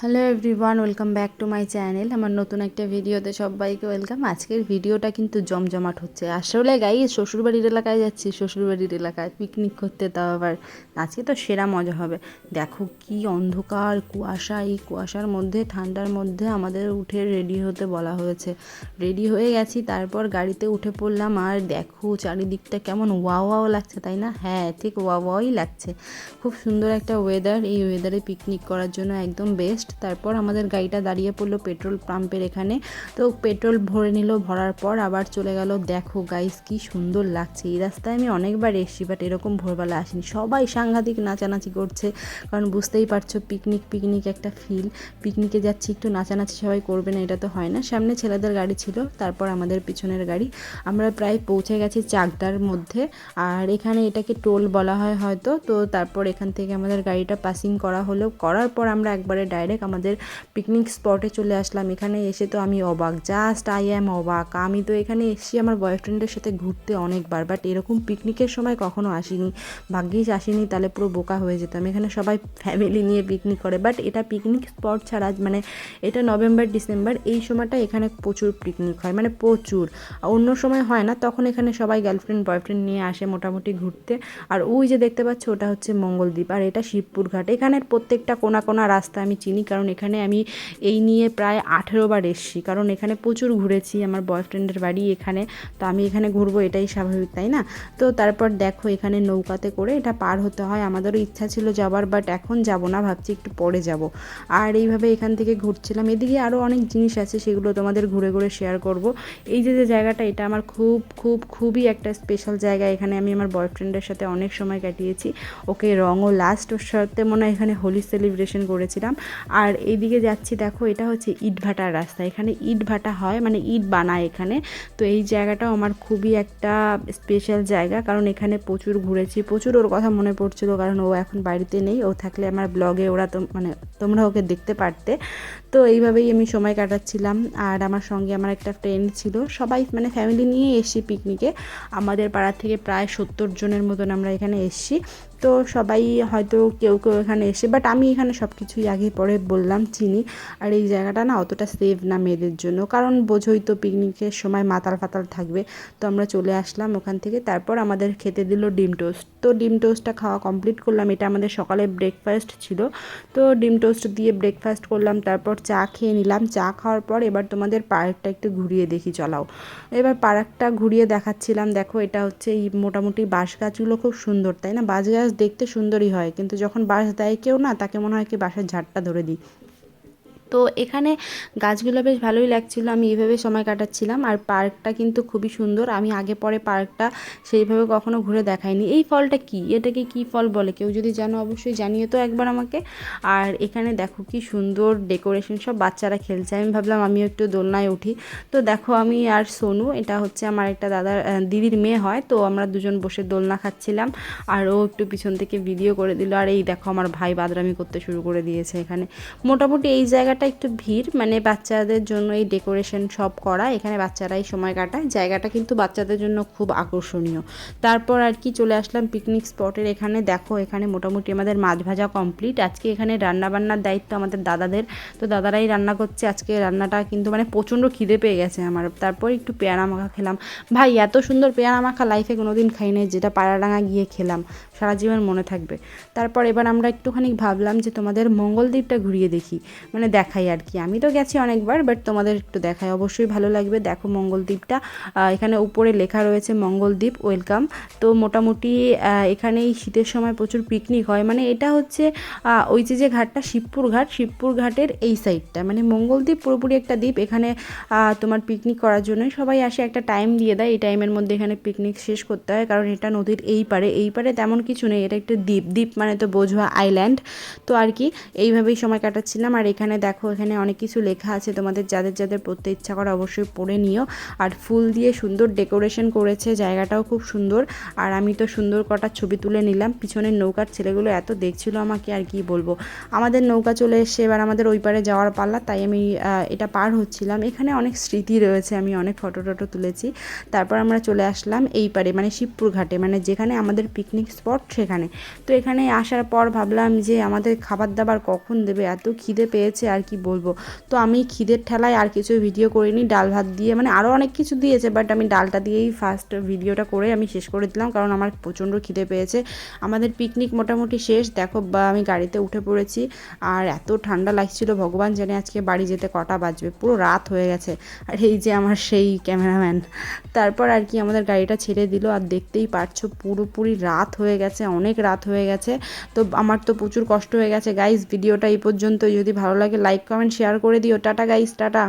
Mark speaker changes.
Speaker 1: Hello everyone welcome back to my channel আমার নতুন একটা ভিডিওতে সবাইকে ওয়েলকাম আজকের ভিডিওটা কিন্তু জমজমাট হচ্ছে। আসলে গাই শ্বশুরবাড়ির এলাকায় যাচ্ছি, শ্বশুরবাড়ির এলাকায় পিকনিক করতে, তাও আবার আজকে তো সেরা মজা হবে। দেখো কি অন্ধকার, কুয়াশা, এই কুয়াশার মধ্যে, ঠান্ডার মধ্যে আমাদের উঠে রেডি হতে বলা হয়েছে। রেডি হয়ে গেছি, তারপর গাড়িতে উঠে পড়লাম আর দেখো চারিদিকটা কেমন ওয়া ওয়াও লাগছে, তাই না? হ্যাঁ ঠিক ওয়া ওয়াই লাগছে। খুব সুন্দর একটা ওয়েদার এই ওয়েদারে পিকনিক করার জন্য একদম বেস্ট তারপর আমাদের গাড়িটা দাঁড়িয়ে পড়ল পেট্রোল পাম্পের এখানে। তো পেট্রোল ভরে নিল, ভরার পর আবার চলে গেল। দেখো গাইস কি সুন্দর লাগছে। এই রাস্তায় আমি অনেকবার এসেছি বাট এরকম ভোরবেলা আসিনি। সবাই সাংঘাতিক নাচানাচি করছে, কারণ বুঝতেই পারছ পিকনিক পিকনিক একটা ফিল পিকনিকে যাচ্ছি, একটু নাচানাচি সবাই করবে না, এটা তো হয় না। সামনে ছেলেদের গাড়ি ছিল, তারপর আমাদের পিছনের গাড়ি। আমরা প্রায় পৌঁছে গেছি চাকদার মধ্যে, আর এখানে এটাকে টোল বলা হয় হয়তো। তো তারপর এখান থেকে আমাদের গাড়িটা পাসিং করা হলো। করার পর আমরা একবারে ডাইরেক্ট আমাদের পিকনিক স্পটে চলে আসলাম। এখানে এসে তো আমি অবাক। জাস্ট আই অ্যাম অবাক। আমি তো এখানে এসেছি আমার বয়ফ্রেন্ডের সাথে ঘুরতে অনেকবার বাট এরকম পিকনিকের সময় কখনো আসিনি। ভাগ্যিস আসিনি, তাহলে পুরো বোকা হয়ে যেতাম। এখানে সবাই ফ্যামিলি নিয়ে পিকনিক করে বাট এটা পিকনিক স্পট ছাড়া মানে এটা নভেম্বর ডিসেম্বর এই সময়টা এখানে প্রচুর পিকনিক হয় মানে প্রচুর। অন্য সময় হয় না, তখন এখানে সবাই গার্লফ্রেন্ড বয়ফ্রেন্ড নিয়ে আসে মোটামুটি ঘুরতে। আর ওই যে দেখতে পাচ্ছ, ওটা হচ্ছে মঙ্গলদ্বীপ। আর এটা শিবপুর ঘাট এখানের প্রত্যেকটা কোনা কোনা রাস্তা আমি চিনি কারণ এখানে আমি এই নিয়ে প্রায় আঠেরো বার এসছি। কারণ এখানে প্রচুর ঘুরেছি আমার বয়ফ্রেন্ডের বাড়ি এখানে, তো আমি এখানে ঘুরবো এটাই স্বাভাবিক, তাই না? তো তারপর দেখো এখানে নৌকাতে করে এটা পার হতে হয়। আমাদেরও ইচ্ছা ছিল যাবার বাট এখন যাব না, ভাবছি একটু পরে যাব। আর এইভাবে এখান থেকে ঘুরছিলাম। এদিকে আরও অনেক জিনিস আছে, সেগুলো তোমাদের ঘুরে ঘুরে শেয়ার করব। এই যে যে জায়গাটা, এটা আমার খুব খুব, খুবই একটা স্পেশাল জায়গা। এখানে আমি আমার বয়ফ্রেন্ডের সাথে অনেক সময় কাটিয়েছি। ওকে রঙও লাস্ট ওর সাথে মনে হয় এখানে হোলি সেলিব্রেশন করেছিলাম। আর এইদিকে যাচ্ছি, দেখো, এটা হচ্ছে ইট ভাটার রাস্তা। এখানে ইট ভাটা হয় মানে ইট বানায় এখানে। তো এই জায়গাটাও আমার খুবই একটা স্পেশাল জায়গা, কারণ এখানে প্রচুর ঘুরেছি। প্রচুর ওর কথা মনে পড়ছিল, কারণ ও এখন বাড়িতে নেই। ও থাকলে আমার ব্লগে ওরা তো মানে তোমরা ওকে দেখতে পারতে। তো এইভাবেই আমি সময় কাটাচ্ছিলাম। আর আমার সঙ্গে আমার একটা ফ্রেন্ড ছিল। সবাই মানে ফ্যামিলি নিয়ে এসছি পিকনিকে আমাদের পাড়া থেকে প্রায় সত্তর জনের মতন আমরা এখানে এসছি। তো সবাই হয়তো কেউ কেউ এখানে এসে বাট আমি এখানে সব কিছুই আগে পরে বললাম, চিনি। আর এই জায়গাটা না অতটা সেফ না মেয়েদের জন্য, কারণ বোঝোই তো পিকনিকের সময় মাতাল ফাতাল থাকবে। তো আমরা চলে আসলাম ওখান থেকে, তারপর আমাদের খেতে দিল ডিম টোস্ট তো ডিম টোস্টটা খাওয়া কমপ্লিট করলাম। এটা আমাদের সকালে ব্রেকফাস্ট ছিল। তো ডিম টোস্ট দিয়ে ব্রেকফাস্ট করলাম, তারপর চা খেয়ে নিলাম। চা খাওয়ার পর এবার তোমাদের পার্কটা একটু ঘুরিয়ে দেখি, চলাও। এবার পার্কটা ঘুরিয়ে দেখাচ্ছিলাম। দেখো, এটা হচ্ছে এই মোটামুটি বাঁশ গাছগুলো খুব সুন্দর, তাই না? বাঁশ গাছ দেখতে সুন্দরই হয়, কিন্তু যখন বাঁশ দেয় কেউ না, তাকে মনে হয় কি বাঁশের ঝাড়টা ধরে দিই। তো এখানে গাছগুলো বেশ ভালোই লাগছিল, আমি এইভাবে সময় কাটাচ্ছিলাম। আর পার্কটা কিন্তু খুবই সুন্দর, আমি আগে পরে পার্কটা সেইভাবে কখনো ঘুরে দেখাইনি। এই ফলটা কি? এটাকে কি ফল বলে? কেউ যদি জানো অবশ্যই জানিয়ে তো একবার আমাকে। আর এখানে দেখো কি সুন্দর ডেকোরেশন, সব বাচ্চারা খেলছে। আমি ভাবলাম আমিও একটু দোলনায় উঠি। তো দেখো আমি আর সোনু, এটা হচ্ছে আমার একটা দাদার দিদির মেয়ে হয়, তো আমরা দুজন বসে দোলনা খাচ্ছিলাম। আর ও একটু পিছন থেকে ভিডিও করে দিল। আর এই দেখো আমার ভাই বাদরামি করতে শুরু করে দিয়েছে এখানে। মোটামুটি এই জায়গাটা জায়গাটা একটু ভিড় মানে বাচ্চাদের জন্য এই ডেকোরেশন সব করা, এখানে বাচ্চারাই সময় কাটায়। জায়গাটা কিন্তু বাচ্চাদের জন্য খুব আকর্ষণীয়। তারপর আর কি চলে আসলাম পিকনিক স্পটের এখানে দেখো, এখানে মোটামুটি আমাদের মাছ ভাজা কমপ্লিট আজকে এখানে রান্না বান্নার দায়িত্ব আমাদের দাদাদের। তো দাদারাই রান্না করছে, আজকে রান্নাটা কিন্তু মানে প্রচণ্ড খিদে পেয়ে গেছে আমার। তারপর একটু পেয়ারা মাখা খেলাম। ভাই, এত সুন্দর পেয়ারা মাখা লাইফে কোনোদিন খাই নাই, যেটা পায়রাডাঙ্গা গিয়ে খেলাম। সারা জীবন মনে থাকবে। তারপর এবার আমরা একটুখানি ভাবলাম যে তোমাদের মঙ্গলদ্বীপটা ঘুরিয়ে দেখি। মানে দেখাই আর কি। আমি তো গেছি অনেকবার বাট তোমাদের একটু দেখাই। অবশ্যই ভালো লাগবে। দেখো মঙ্গলদ্বীপটা। এখানে উপরে লেখা রয়েছে মঙ্গলদ্বীপ ওয়েলকাম তো মোটামুটি এখানে এই শীতের সময় প্রচুর পিকনিক হয়। মানে এটা হচ্ছে ওই যে যে ঘাটটা, শিবপুর ঘাট, শিবপুর ঘাটের এই সাইডটা মানে মঙ্গলদ্বীপ পুরোপুরি একটা দ্বীপ। এখানে তোমার পিকনিক করার জন্য সবাই আসে, একটা টাইম দিয়ে দেয়। এই টাইমের মধ্যে এখানে পিকনিক শেষ করতে হয়, কারণ এটা নদীর এই পারে এই পারে তেমন কিছু নেই। এটা একটা দ্বীপ। দ্বীপ মানে তো বোঝোয়া আইল্যান্ড তো আর কি, এইভাবেই সময় কাটাচ্ছিলাম। আর এখানে দেখ দেখো এখানে অনেক কিছু লেখা আছে, তোমাদের যাদের যাদের পড়তে ইচ্ছা করে অবশ্যই পড়ে নিও। আর ফুল দিয়ে সুন্দর ডেকোরেশন করেছে, জায়গাটাও খুব সুন্দর। আর আমি তো সুন্দর কটা ছবি তুলে নিলাম, পিছনের নৌকার ছেলেগুলো এত দেখছিল আমাকে আর কি বলব। আমাদের নৌকা চলে এসে এবার আমাদের ওই পারে যাওয়ার পাল্লা, তাই আমি এটা পার হচ্ছিলাম। এখানে অনেক স্মৃতি রয়েছে, আমি অনেক ফটো টটো তুলেছি। তারপর আমরা চলে আসলাম এই পারে মানে শিবপুর ঘাটে মানে যেখানে আমাদের পিকনিক স্পট সেখানে। তো এখানে আসার পর ভাবলাম যে আমাদের খাবার দাবার কখন দেবে, এত খিদে পেয়েছে আর কি বলব? তো আমি খিদের ঠেলায় আর কিছু ভিডিও করিনি, ডাল ভাত দিয়ে মানে আরও অনেক কিছু দিয়েছে বাট আমি ডালটা দিয়েই ফার্স্ট ভিডিওটা করে আমি শেষ করে দিলাম, কারণ আমার প্রচণ্ড খিদে পেয়েছে। আমাদের পিকনিক মোটামুটি শেষ, দেখো বা আমি গাড়িতে উঠে পড়েছি, আর এত ঠান্ডা লাগছিল, ভগবান জানে আজকে বাড়ি যেতে কটা বাজবে, পুরো রাত হয়ে গেছে। আর এই যে আমার সেই ক্যামেরাম্যান তারপর আর কি আমাদের গাড়িটা ছেড়ে দিল, আর দেখতেই পারছ পুরোপুরি রাত হয়ে গেছে, অনেক রাত হয়ে গেছে। তো আমার তো প্রচুর কষ্ট হয়ে গেছে গাইস ভিডিওটা এই পর্যন্ত যদি ভালো লাগে লাইক কমেন্ট শেয়ার করে দিও। Tata guys tata.